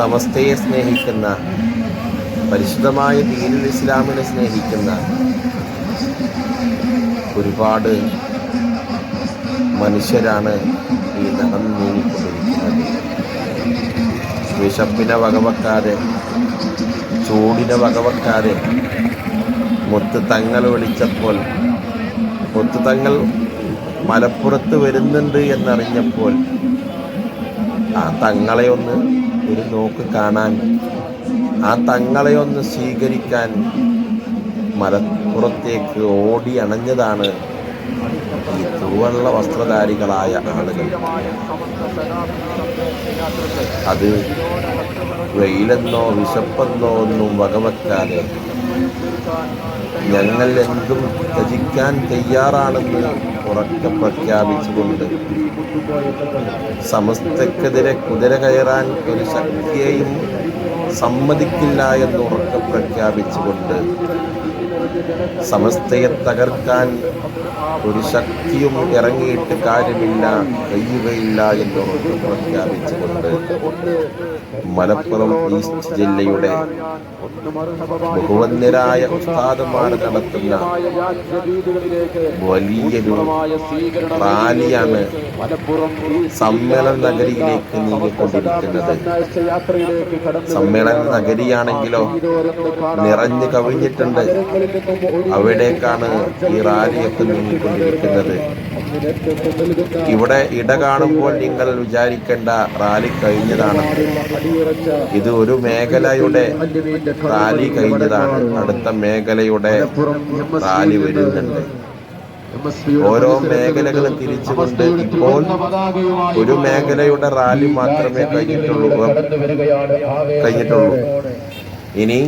സമസ്തയെ സ്നേഹിക്കുന്ന പരിശുദ്ധമായ ദീനുൽ ഇസ്ലാമിനെ സ്നേഹിക്കുന്ന ഒരുപാട് മനുഷ്യരാണ് ഈ നടന്നു നീങ്ങിക്കൊണ്ടിരിക്കുന്നത്. വിശപ്പിനെ വകവെക്കാതെ ചൂടിനെ വകവെക്കാതെ മുത്ത് തങ്ങൾ വിളിച്ചപ്പോൾ മുത്ത് തങ്ങൾ മലപ്പുറത്ത് വരുന്നുണ്ട് എന്നറിഞ്ഞപ്പോൾ ആ തങ്ങളെ ഒന്ന് ഒരു നോക്ക് കാണാൻ ആ തങ്ങളെ ഒന്ന് സ്വീകരിക്കാൻ മലപ്പുറത്തേക്ക് ഓടി അണഞ്ഞതാണ് ഈ തൂവള്ള വസ്ത്രധാരികളായ ആളുകൾ. അത് വെയിലെന്നോ വിശപ്പെന്നോ ഒന്നും വകവെക്കാതെ ഞങ്ങൾ എന്തും ത്യജിക്കാൻ തയ്യാറാണെന്ന് ഉറക്കെ പ്രഖ്യാപിച്ചുകൊണ്ട് സമസ്തക്കെതിരെ കുതിര കയറാൻ ഒരു ശക്തിയെയും സമ്മതിക്കില്ല എന്ന് ഉറക്കെ പ്രഖ്യാപിച്ചുകൊണ്ട് സമസ്തയെ തകർക്കാൻ ഒരു ശക്തിയും ഇറങ്ങിയിട്ട് കാര്യമില്ല കഴിയുകയില്ല എന്ന് ഉറക്കെ പ്രഖ്യാപിച്ചുകൊണ്ട് മലപ്പുറം ഈസ്റ്റ് ജില്ലയുടെ ബഹുവന്യരായ ഉസ്താദന്മാർ നടത്തുന്ന വലിയൊരു റാലിയാണ് സമ്മേളന നഗരിയിലേക്ക് നീങ്ങിക്കൊണ്ടിരിക്കുന്നത്. സമ്മേളന നഗരിയാണെങ്കിലോ നിറഞ്ഞു കവിഞ്ഞിട്ടുണ്ട്. അവിടേക്കാണ് ഈ റാലിയൊക്കെ നീങ്ങിക്കൊണ്ടിരിക്കുന്നത്. ഇവിടെ ഇട കാണുമ്പോൾ നിങ്ങൾ വിചാരിക്കേണ്ട റാലി കഴിഞ്ഞതാണ്. ഇത് ഒരു മേഖലയുടെ റാലി കഴിഞ്ഞതാണ്. അടുത്ത മേഖലയുടെ റാലി വരുന്നുണ്ട്. ഓരോ മേഖലകളും തിരിച്ചുകൊണ്ട് ഇപ്പോൾ ഒരു മേഖലയുടെ റാലി മാത്രമേ കഴിഞ്ഞിട്ടുള്ളൂ. കഴിഞ്ഞിട്ടുള്ളൂ. ഇനി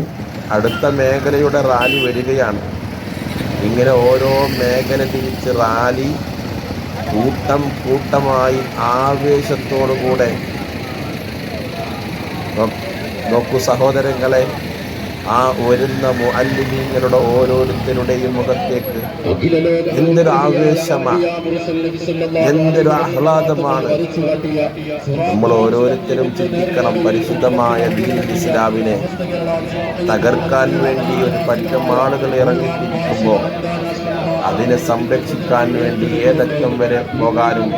അടുത്ത മേഖലയുടെ റാലി വരികയാണ്. ഇങ്ങനെ ഓരോ മേഖല തിരിച്ച് റാലി കൂട്ടം കൂട്ടമായി ആവേശത്തോടുകൂടെ നോക്കൂ സഹോദരങ്ങളെ ആ വരുന്ന മുഅല്ലിമീങ്ങളുടെ ഓരോരുത്തരുടെയും മുഖത്തേക്ക് എന്തൊരു ആവേശമാണ് എന്തൊരു ആഹ്ലാദമാണ് നമ്മൾ ഓരോരുത്തരും ചിന്തിക്കണം പരിശുദ്ധമായ ദീൻ ഇസ്ലാമിനെ തകർക്കാൻ വേണ്ടി ഒരു പറ്റം ആളുകൾ ഇറങ്ങിത്തിരിക്കുമ്പോൾ അതിനെ സംരക്ഷിക്കാൻ വേണ്ടി ഏതറ്റം വരെ പോകാനും.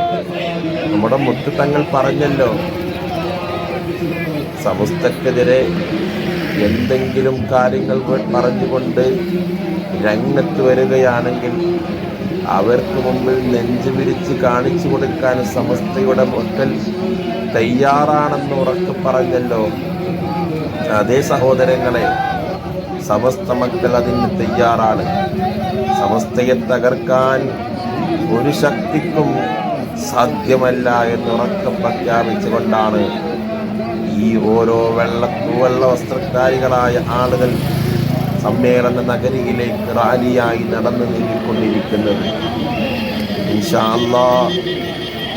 നമ്മുടെ മുത്തു തങ്ങൾ പറഞ്ഞല്ലോ സമസ്തക്കെതിരെ എന്തെങ്കിലും കാര്യങ്ങൾ പറഞ്ഞുകൊണ്ട് രംഗത്ത് വരികയാണെങ്കിൽ അവർക്ക് മുമ്പിൽ നെഞ്ചു വിരിച്ച് കാണിച്ചു കൊടുക്കാൻ സമസ്തയുടെ മക്കൾ തയ്യാറാണെന്ന് ഉറക്കെ പറഞ്ഞല്ലോ. അതേ സഹോദരങ്ങളെ സമസ്ത മക്കൾ തയ്യാറാണ്. സമസ്തയെ തകർക്കാൻ ഒരു ശക്തിക്കും സാധ്യമല്ല എന്ന് ഉറക്കെ പ്രഖ്യാപിച്ചുകൊണ്ടാണ് ഈ ഓരോ വെള്ള വെള്ള വസ്ത്രധാരികളായ ആളുകൾ സമ്മേളന നഗരിയിലേക്ക് റാലിയായി നടന്നു നീങ്ങിക്കൊണ്ടിരിക്കുന്നത്. ഇൻഷാല്ലാ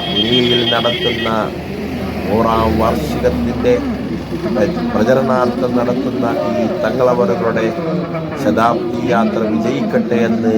പുരിയിൽ നടത്തുന്ന നൂറാം വാർഷികത്തിന്റെ പ്രചരണാർത്ഥം നടത്തുന്ന ഈ തങ്ങളവരുടെ ശതാബ്ദി യാത്ര വിജയിക്കട്ടെ എന്ന്